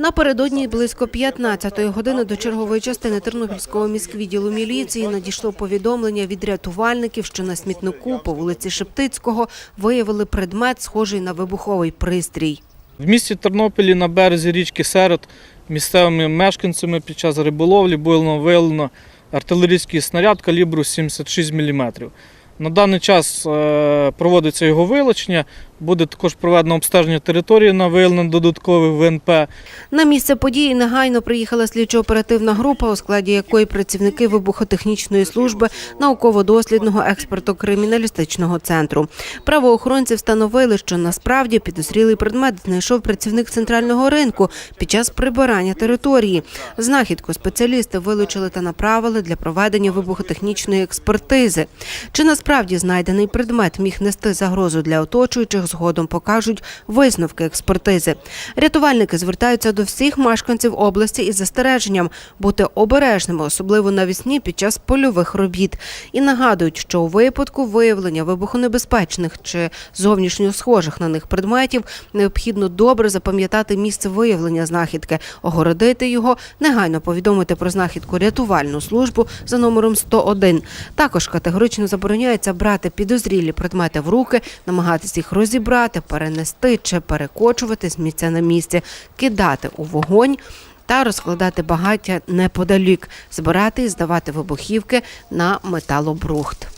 Напередодні близько 15-ї години до чергової частини Тернопільського міськвідділу міліції надійшло повідомлення від рятувальників, що на смітнику по вулиці Шептицького виявили предмет, схожий на вибуховий пристрій. В місті Тернополі на березі річки Серед місцевими мешканцями під час риболовлі було виявлено артилерійський снаряд калібру 76 мм. На даний час е, проводиться його вилучення, буде також проведено обстеження території на виявлення додаткових ВНП. На місце події негайно приїхала слідчо-оперативна група, у складі якої працівники вибухотехнічної служби науково-дослідного експертно-криміналістичного центру. Правоохоронці встановили, що насправді підозрілий предмет знайшов працівник центрального ринку під час прибирання території. Знахідку спеціалісти вилучили та направили для проведення вибухотехнічної експертизи. Чи насправді знайдений предмет міг нести загрозу для оточуючих, згодом покажуть висновки експертизи. Рятувальники звертаються до всіх мешканців області із застереженням бути обережними, особливо навісні під час польових робіт. І нагадують, що у випадку виявлення вибухонебезпечних чи зовнішньо схожих на них предметів необхідно добре запам'ятати місце виявлення знахідки, огородити його, негайно повідомити про знахідку рятувальну службу за номером 101. Також категорично забороняється брати підозрілі предмети в руки, намагатись їх розібрати, перенести чи перекочувати з місця на місце, кидати у вогонь. Та розкладати багаття неподалік, збирати і здавати вибухівки на металобрухт.